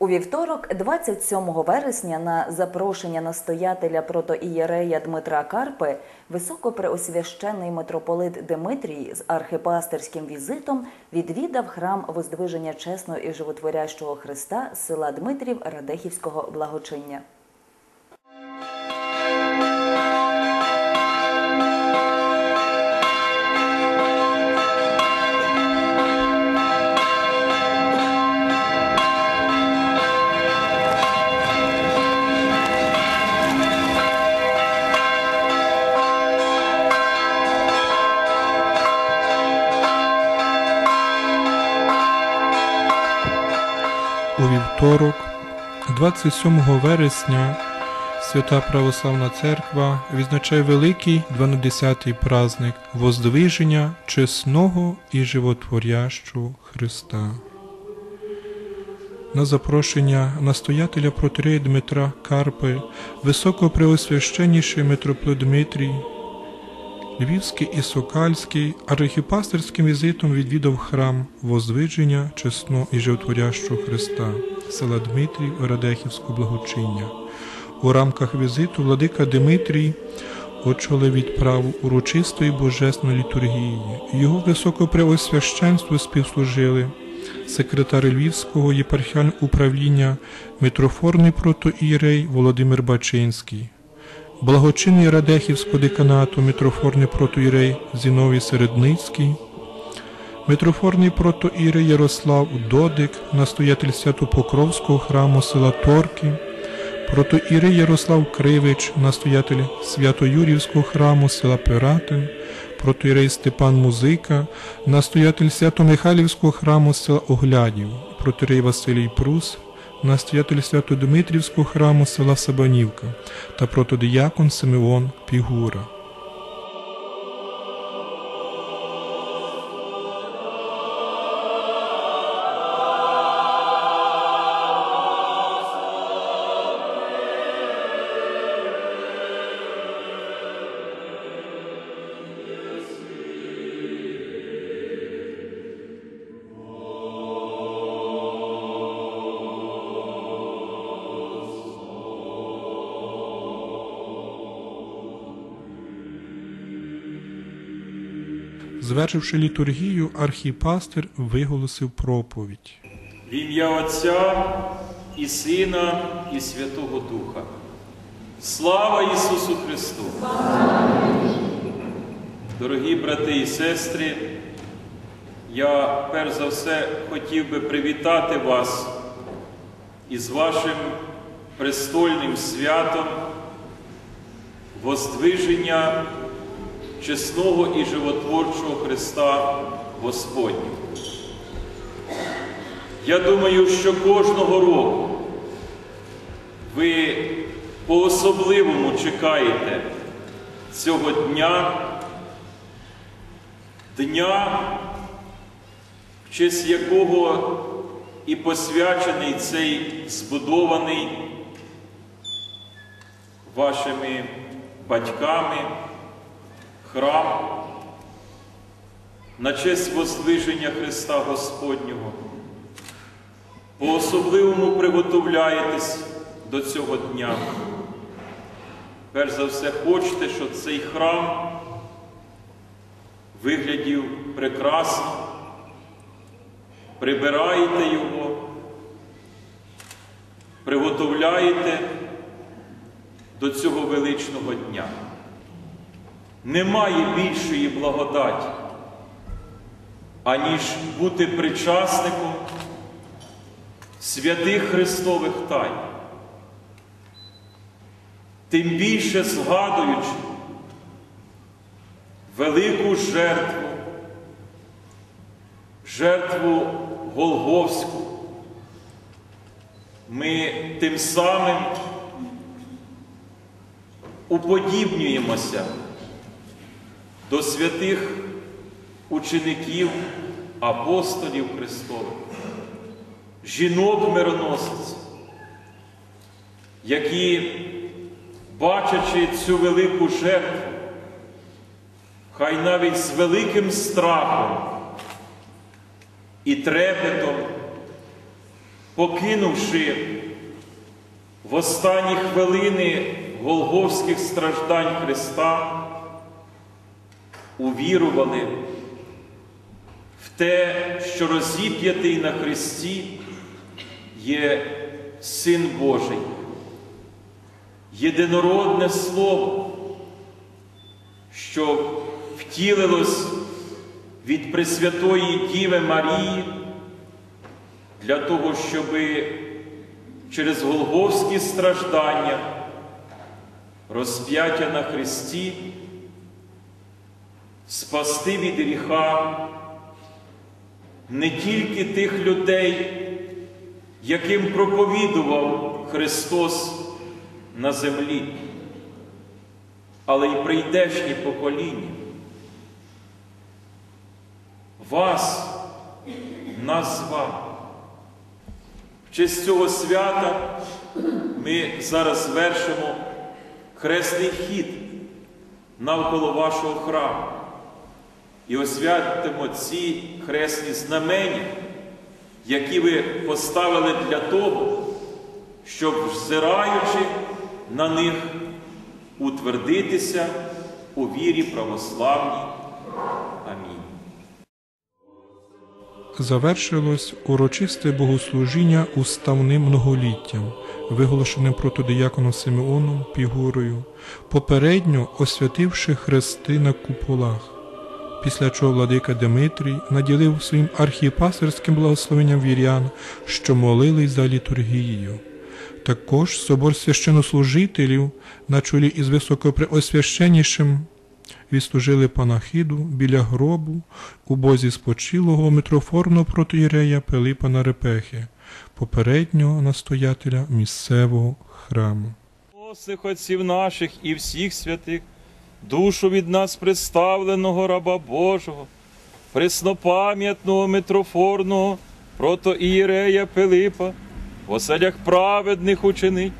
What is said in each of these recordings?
У вівторок, 27 вересня, на запрошення настоятеля протоієрея Дмитра Карпи, високопреосвящений митрополит Димитрій з архипастерським візитом відвідав храм Воздвиження чесного і животворящого Христа села Дмитрів Радехівського благочиння. У вівторок, 27 вересня, Свята Православна Церква відзначає великий 12-й праздник Воздвиження чесного і животворящого Христа. На запрошення настоятеля протерея Дмитра Карпи, високопреосвященніший митрополит Дмитрій, Львівський і Сокальський архіпастерським візитом відвідав храм Возвидження чесного і животворящого Христа, села Дмитрів Радехівського благочиння. У рамках візиту владика Дмитрій очолив відправу урочистої божественної літургії. Його високопреосвященству співслужили секретар Львівського єпархіального управління митрофорний протоієрей Володимир Бачинський, благочинний Радехівського деканату митрофорний протоірей Зіновій Середницький, митрофорний протоірей Ярослав Додик, настоятель Святопокровського храму села Торки, протоірей Ярослав Кривич, настоятель Свято-Юрівського храму села Пиратин, протоірей Степан Музика, настоятель Свято-Михайлівського храму села Оглядів, протоірей Василій Прус, настоятель Свято-Дмитрівського храму села Сабанівка та протодиякон Симеон Пігура. Звершивши літургію, архіпастир виголосив проповідь. В ім'я Отця і Сина, і Святого Духа. Слава Ісусу Христу! Дорогі брати і сестри, я перш за все хотів би привітати вас із вашим престольним святом воздвиження чесного і животворчого Христа Господнього. Я думаю, що кожного року ви по-особливому чекаєте цього дня, дня, в честь якого і посвячений цей збудований вашими батьками храм на честь воздвиження Христа Господнього. По-особливому приготовляєтесь до цього дня. Перш за все, хочете, щоб цей храм виглядів прекрасно, прибираєте його, приготовляєте до цього величного дня. Немає більшої благодаті, аніж бути причасником святих Христових тайн. Тим більше згадуючи велику жертву, жертву Голговську, ми тим самим уподібнюємося до святих учеників, апостолів Христових, жінок мироносиць, які, бачачи цю велику жертву, хай навіть з великим страхом і трепетом покинувши в останні хвилини голговських страждань Христа, увірували в те, що розіп'ятий на Христі є Син Божий, єдинородне Слово, що втілилось від Пресвятої Діви Марії для того, щоб через голговські страждання, розп'яття на Христі, спасти від гріха не тільки тих людей, яким проповідував Христос на землі, але й прийдешні покоління. Вас, нас з вами. В честь цього свята ми зараз вершимо хресний хід навколо вашого храму і освятимо ці хресні знамення, які ви поставили для того, щоб, взираючи на них, утвердитися у вірі православній. Амінь. Завершилось урочисте богослужіння уставним многоліттям, виголошеним протодияконом Симеоном Пігурою, попередньо освятивши хрести на куполах. Після чого владика Димитрій наділив своїм архіпасерським благословенням вірян, що молились за літургією. Також собор священнослужителів на чолі із високопреосвященнішим відслужили панахиду біля гробу у бозі спочилого митрофорного протоєрея Пилипа Нарепехи, попереднього настоятеля місцевого храму. Осих отців наших і всіх святих, душу від нас представленого раба Божого, преснопам'ятного митрофорного протоієрея Пилипа, в оселях праведних учинить,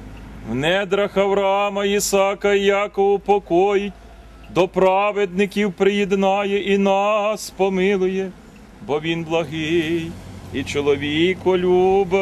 в недрах Авраама, Ісака і Якова покоїть, до праведників приєднає і нас помилує, бо він благий і чоловіко любить.